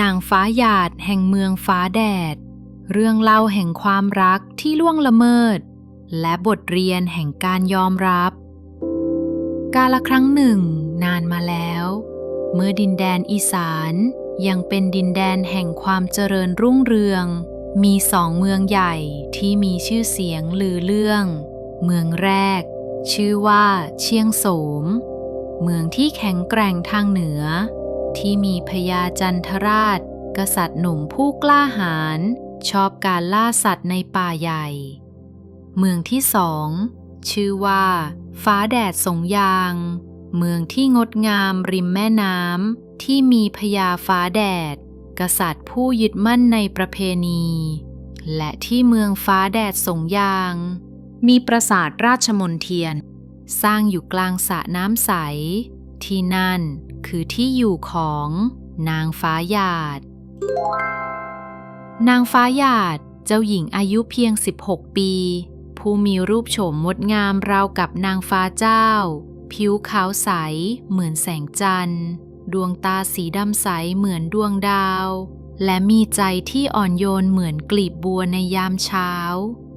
นางฟ้าหยาดแห่งเมืองฟ้าแดด เรื่องเล่าแห่งความรักที่ล่วงละเมิด และบทเรียนแห่งการยอมรับ กาลครั้งหนึ่ง นานมาแล้ว เมื่อดินแดนอีสานยังเป็นดินแดนแห่งความเจริญรุ่งเรือง มีสองเมืองใหญ่ที่มีชื่อเสียงลือเรื่อง เมืองแรก ชื่อว่าเชียงโสม เมืองที่แข็งแกร่งทางเหนือ ที่มีพญาจันทราช กษัตริย์หนุ่มผู้กล้าหาญชอบการล่าสัตว์ในป่าใหญ่ เมืองที่สอง ชื่อว่า ฟ้าแดดสงยาง เมืองที่งดงามริมแม่น้ำที่มีพญาฟ้าแดด กษัตริย์ผู้ยึดมั่นในประเพณี และที่เมืองฟ้าแดดสงยาง มีปราสาทราชมนเทียน สร้างอยู่กลางสระน้ำใส ที่นั่นคือที่อยู่ของนางฟ้าหยาด นางฟ้าหยาดเจ้าหญิงอายุเพียง 16 ปี ผู้มีรูปโฉมงดงามราวกับนางฟ้าเจ้า ผิวขาวใสเหมือนแสงจันทร์ ดวงตาสีดำใสเหมือนดวงดาว และมีใจที่อ่อนโยนเหมือนกลีบบัวในยามเช้า